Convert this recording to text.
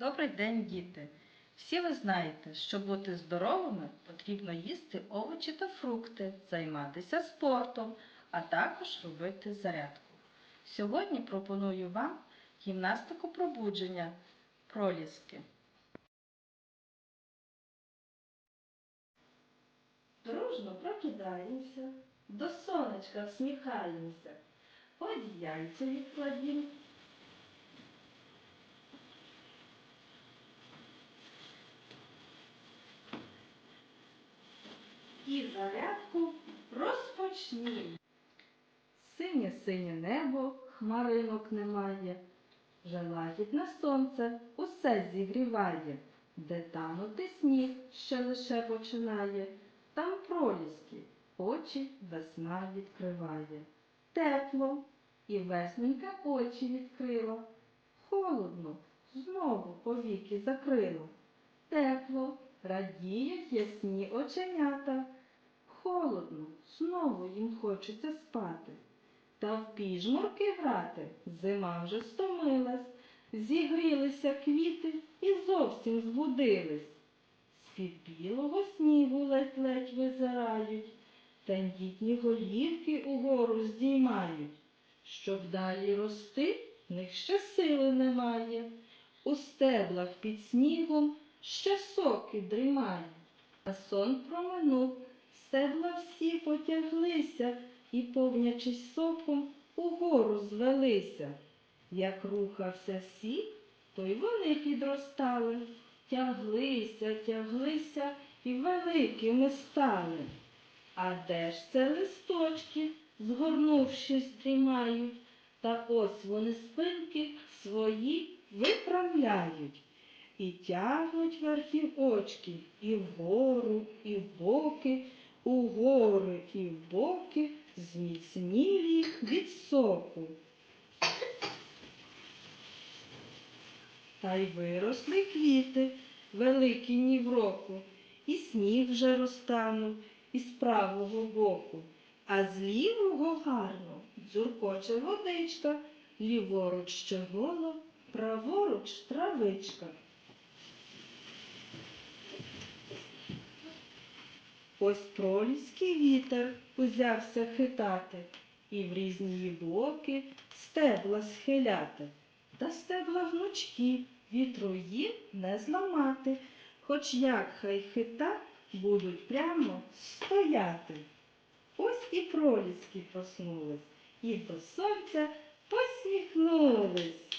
Добрий день, діти! Всі ви знаєте, щоб бути здоровими, потрібно їсти овочі та фрукти, займатися спортом, а також робити зарядку. Сьогодні пропоную вам гімнастику пробудження проліски. Дружно прокидаємося, до сонечка всміхаємося, одіяльце відкладімо. І зарядку розпочнімо. Синє синє небо, хмаринок немає. Вже лагідне сонце усе зігріває, де танути сніг ще лише починає, там проліски, очі весна відкриває. Тепло, і весненька очі відкрила. Холодно, знову повіки закрила. Тепло, радіють ясні оченята. Холодно, знову їм хочеться спати. Та в піжмурки грати зима вже стомилась, зігрілися квіти і зовсім збудились. З-під білого снігу ледь-ледь визирають, тендітні голівки угору здіймають. Щоб далі рости, в них ще сили немає. У стеблах під снігом ще соки дрімає. А сон проминув, стебла всі потяглися і, повнячись соком, угору звелися. Як рухався сік, то й вони підростали, тяглися, тяглися і великими стали. А де ж це листочки, згорнувшись, дрімають, та ось вони спинки свої виправляють. І тягнуть верхи очки і вгору, і вбоки, угори і вбоки, зміцнілі від соку. Та й виросли квіти, великі ні в року, і сніг вже розтанув із правого боку, а з лівого гарно дзюркоче водичка, ліворуч ще голо, праворуч травичка. Ось проліський вітер узявся хитати і в різні боки стебла схиляти. Та стебла гнучкі, вітру їм не зламати, хоч як хай хита будуть прямо стояти. Ось і проліски проснулись, і до сонця посміхнулись.